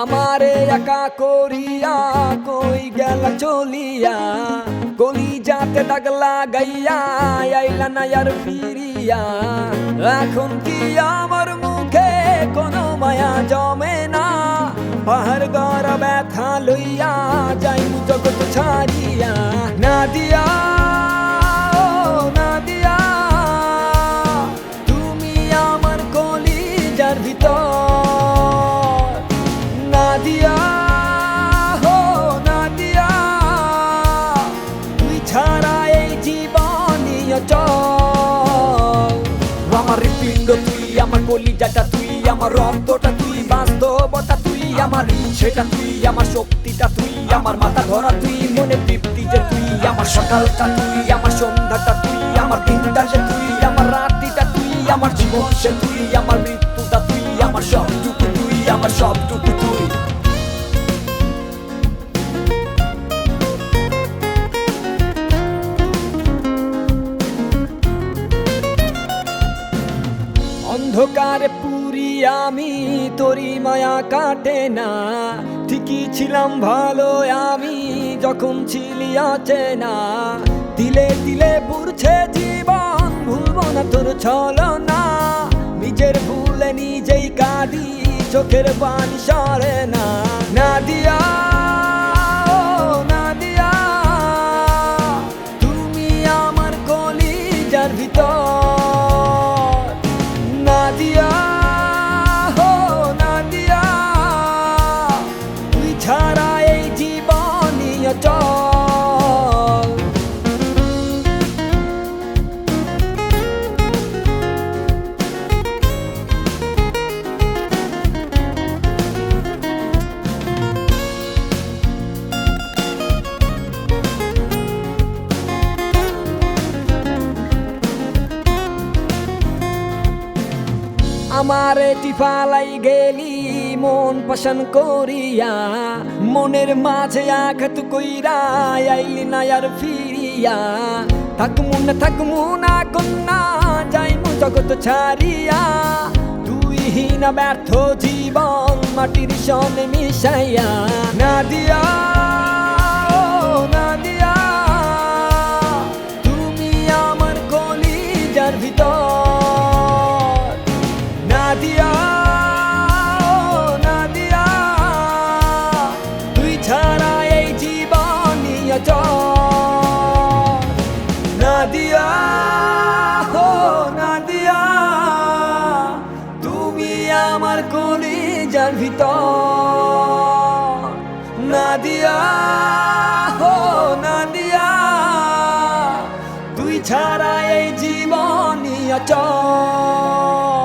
আমারে একা করিয়া কই গেল চলিয়া? গলি ডাকলা গাইয়া আইলা না আর ফিরিয়া। এখন কি আমার মুখে কোনো মায়া জমে না? পাহাড় গড় ব্যথা লইয়া যাই জগৎ কলিজাটা তুই আমার রক্তটা তুই বাস্তবতা তুই আমার ইচ্ছেটা তুই আমার শক্তিটা তুই আমার মাথা ধরা তুই মনে তৃপ্তি যে তুই আমার সকালটা তুই আমার সন্ধ্যাটা তুই আমার দিনটা সে তুই আমার রাত্রিটা তুই আমার জীবন সে তুই আমার মৃত্যুটা তুই আমার সবটুকু তুই আমার সবটুকু তুই অন্ধকারে পুরি আমি, তোরি মায়া কাটে না। ঠিকই ছিলাম, ভালো আমি যখন ছিলি আছে না দিলে দিলে পুরছে জীবন, ভুলব না তোর ছলো না নিজের ভুলে নিজেই কাঁদি, চোখের পানি সরে না। তুই আমার টিফালাই গেলি, মন পছন্দ করিয়া। মনের মাঝে আঘাত কইরা আইলি না আর ফিরিয়া। থাকমু না থাকমু না কন্যা, যাইমু জগৎ ছাড়িয়া। তুই হীনা ব্যর্থ জীবন মাটির সনে মিশাইয়া। না দিয়া ভিতর নাদিয়া ও নাদিয়া তুই ছাড়া এই জীবনী অচল।